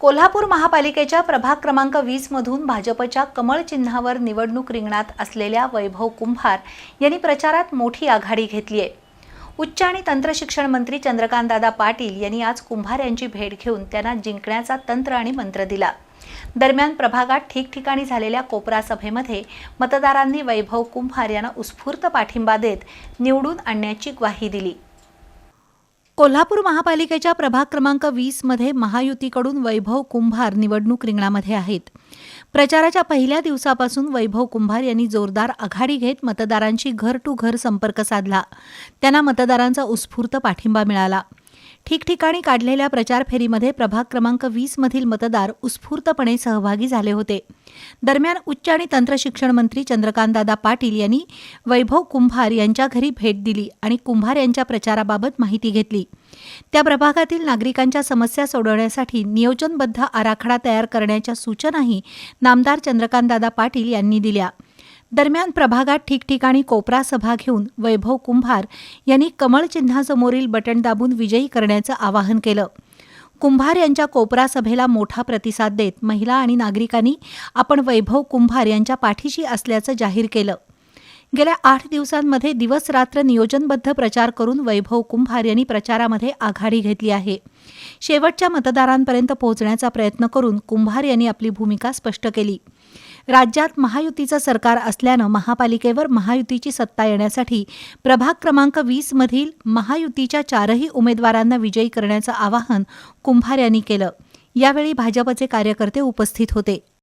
कोल्हापूर महापालिकेच्या प्रभाग क्रमांक वीसमधून भाजपच्या कमळ चिन्हावर निवडणूक रिंगणात असलेल्या वैभव कुंभार यांनी प्रचारात मोठी आघाडी घेतली आहे. उच्च आणि तंत्रशिक्षण मंत्री चंद्रकांतदादा पाटील यांनी आज कुंभार यांची भेट घेऊन त्यांना जिंकण्याचा तंत्र आणि मंत्र दिला. दरम्यान प्रभागात ठिकठिकाणी झालेल्या कोपरा सभेमध्ये मतदारांनी वैभव कुंभार यांना उत्स्फूर्त पाठिंबा देत निवडून आणण्याची ग्वाही दिली. कोल्हापूर महापालिकेच्या प्रभाग क्रमांक वीसमध्ये महायुतीकडून वैभव कुंभार निवडणूक रिंगणामध्ये आहेत. प्रचाराच्या पहिल्या दिवसापासून वैभव कुंभार यांनी जोरदार आघाडी घेत मतदारांशी घर टू घर संपर्क साधला. त्यांना मतदारांचा उत्स्फूर्त पाठिंबा मिळाला. ठिकठिकाणी काढलेल्या प्रचार फेरीमध्ये प्रभाग क्रमांक वीस मधील मतदार उत्स्फूर्तपणे सहभागी झाले होते. दरम्यान उच्च आणि तंत्रशिक्षण मंत्री चंद्रकांतदादा पाटील यांनी वैभव कुंभार यांच्या घरी भेट दिली आणि कुंभार यांच्या प्रचाराबाबत माहिती घेतली. त्या प्रभागातील नागरिकांच्या समस्या सोडवण्यासाठी नियोजनबद्ध आराखडा तयार करण्याच्या सूचनाही नामदार चंद्रकांतदादा पाटील यांनी दिल्या. दरम्यान प्रभागात ठिकठिकाणी कोपरा सभा घेऊन वैभव कुंभार यांनी कमळ चिन्हासमोरील बटण दाबून विजयी करण्याचं आवाहन केलं. कुंभार यांच्या कोपरा सभेला मोठा प्रतिसाद देत महिला आणि नागरिकांनी आपण वैभव कुंभार यांच्या पाठीशी असल्याचं जाहीर केलं. गेल्या आठ दिवसांमध्ये दिवस रात्र नियोजनबद्ध प्रचार करून वैभव कुंभार यांनी प्रचारामध्ये आघाडी घेतली आहे. शेवटच्या मतदारांपर्यंत पोहोचण्याचा प्रयत्न करून कुंभार यांनी आपली भूमिका स्पष्ट केली. राज्यात महायुतीचं सरकार असल्यानं महापालिकेवर महायुतीची सत्ता येण्यासाठी प्रभाग क्रमांक वीस मधील महायुतीच्या चारही उमेदवारांना विजयी करण्याचं आवाहन कुंभार यांनी केलं. यावेळी भाजपचे कार्यकर्ते उपस्थित होते.